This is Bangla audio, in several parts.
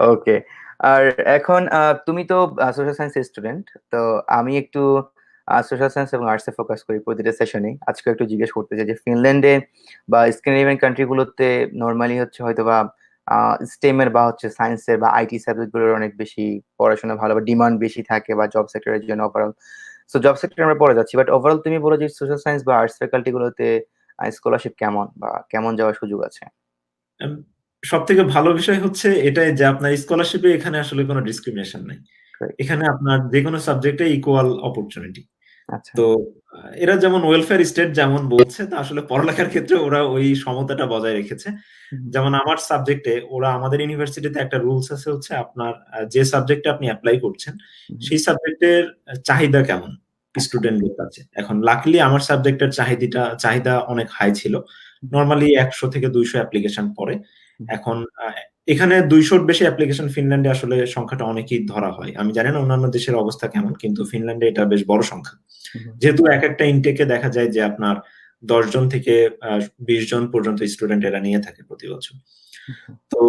ওকে। আর এখন তুমি তো সোশ্যাল সায়েন্স স্টুডেন্ট। তো আমি একটু সোশ্যাল সায়েন্স এবং আর্টস ফোকাস করি প্রতিটা সেশনে আজকে একটু জিজ্ঞেস করতে চাই যে ফিনল্যান্ডে বা স্ক্যান্ডিনেভিয়ান কান্ট্রি গুলোতে নরমালি হচ্ছে হয়তো বা স্টেম এর বা হচ্ছে সায়েন্সের বা আইটি সাবজেক্টগুলোর অনেক বেশি পড়াশোনা ভালো বা ডিমান্ড বেশি থাকে বা জব সেক্টরের জন্য ওভারঅল। সো জব সেক্টরে আমরা পড়ে যাচ্ছি। বাট ওভারঅল তুমি বলো যে সোশ্যাল সায়েন্স বা আর্টস ফ্যাকাল্টি গুলোতে স্কলারশিপ কেমন বা কেমন যাওয়ার সুযোগ আছে? এম সবথেকে ভালো বিষয় হচ্ছে এটাই যে আপনার স্কলারশিপ এখানে আসলে কোনো ডিসক্রিমিনেশন নাই। এখানে আপনার যেকোনো সাবজেক্টে ইকুয়াল অপরচুনিটি। আচ্ছা। তো এরা যেমন ওয়েলফেয়ার স্টেট যেমন বলছে তা আসলে পড়ালেখার ক্ষেত্রে ওরা ওই সমতাটা বজায় রেখেছে। যেমন আমার সাবজেক্টে ওরা আমাদের ইউনিভার্সিটিতে একটা রুলস আছে হচ্ছে আপনার যে সাবজেক্টে আপনি অ্যাপ্লাই করছেন, সেই সাবজেক্টের চাহিদা কেমন আচ্ছা। স্টুডেন্টদের কাছে। এখন লাকলি আমার সাবজেক্টের চাহিদাটা চাহিদা অনেক হাই ছিল। নরমালি ১০০ থেকে ২০০ অ্যাপ্লিকেশন পড়ে। এখন এখানে দুইশোর বেশি অ্যাপ্লিকেশন ফিনল্যান্ডে আসলে সংখ্যাটা অনেকই ধরা হয়। আমি জানি না অন্যান্য দেশের অবস্থা কেমন কিন্তু ফিনল্যান্ডে এটা বেশ বড় সংখ্যা। যেহেতু একেকটা ইনটেকে দেখা যায় যে আপনার ১০ জন থেকে ২০ জন পর্যন্ত স্টুডেন্ট এরা নিয়ে থাকে প্রতি বছর। তো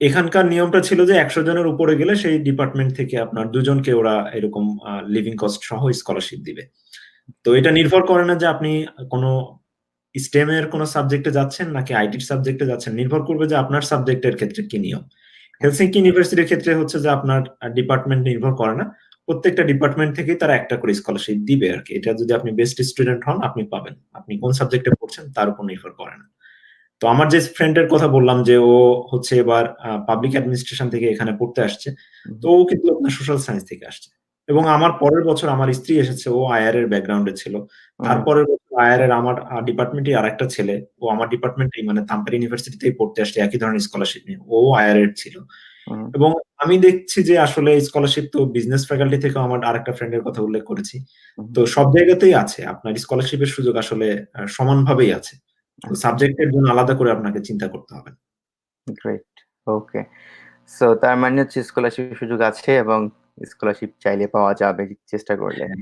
এখানকার নিয়মটা ছিল যে ১০০ জনের উপরে গেলে সেই ডিপার্টমেন্ট থেকে আপনার দুজনকে ওরা এরকম লিভিং কস্ট সহ স্কলারশিপ দিবে। তো এটা নির্ভর করে না যে আপনি কোন স্টেম এর কোন সাবজেক্টে যাচ্ছেন নাকি আইটির সাবজেক্টে যাচ্ছেন। নির্ভর করবে যে আপনার সাবজেক্টের ক্ষেত্রে কি নিয়ম। হেলসিংকি ইউনিভার্সিটির ক্ষেত্রে হচ্ছে যে আপনার ডিপার্টমেন্ট নির্ভর করে না। প্রত্যেকটা ডিপার্টমেন্ট থেকেই তারা একটা করে স্কলারশিপ দিবে আরকি। এটা যদি আপনি বেস্ট স্টুডেন্ট হন আপনি পাবেন। আপনি কোন সাবজেক্টে পড়ছেন তার উপর নির্ভর করে না। তো আমার যে ফ্রেন্ড এর কথা বললাম যে ও হচ্ছে এবার পাবলিক অ্যাডমিনিস্ট্রেশন থেকে এখানে পড়তে আসছে। তো ও কিন্তু আপনার সোশ্যাল সায়েন্স থেকে আসছে। এবং আমার পরের বছর আমার স্ত্রী এসেছে ও আইআর এর ব্যাকগ্রাউন্ড ছিল। তারপরের বছর আইআর এর আমার আ আর একটা ছেলে। ও আমার ডিপার্টমেন্টেই মানে তাম্পারে ইউনিভার্সিটিতেই পড়তে আসছে একই ধরনের স্কলারশিপ নিয়ে। ও আইআর এর ছিল। এবং আমি দেখছি যে আসলে স্কলারশিপ তো বিজনেস ফ্যাকাল্টি থেকে আমার আরেকটা ফ্রেন্ড এর কথা উল্লেখ করেছি। তো সব জায়গাতেই আছে। আপনার স্কলারশিপের সুযোগ আসলে সমানভাবেই আছে। সাবজেক্টের আচ্ছা। জন্য আলাদা করে আপনাকে চিন্তা করতে হবে গ্রেট। ওকে। সো তার মানে হচ্ছে স্কলারশিপের সুযোগ আছে এবং স্কলারশিপ চাইলে পাওয়া যাবে চেষ্টা করলে। হ্যাঁ।